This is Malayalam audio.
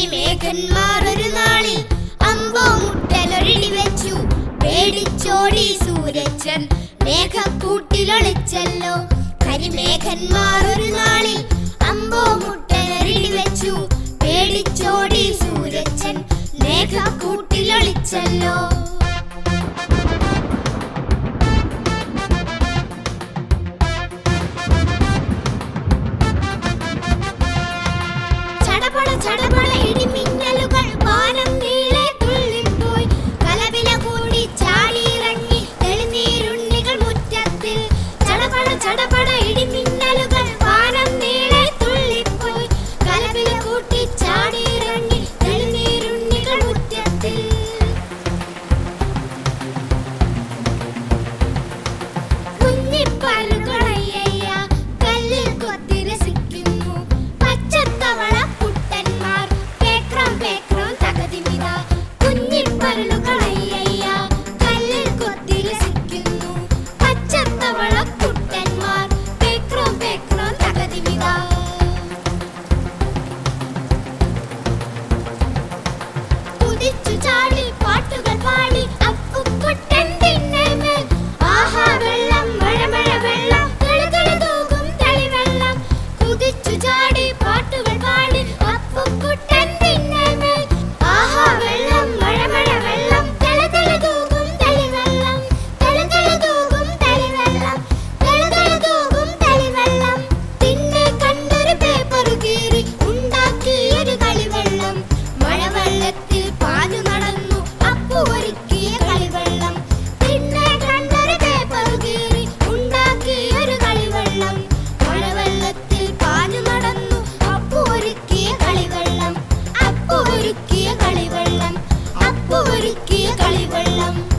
കരിമേഘന്മാർ ഒരു നാളിൽ അമ്പോ മുട്ടലൊരിടി വെച്ചു. പേടിച്ചോടി സൂരജൻ മേഘക്കൂട്ടിലൊളിച്ചല്ലോ. കരിമേഘന്മാർ ഒരു നാളിൽ മുക്കിയ കളിവെള്ളം.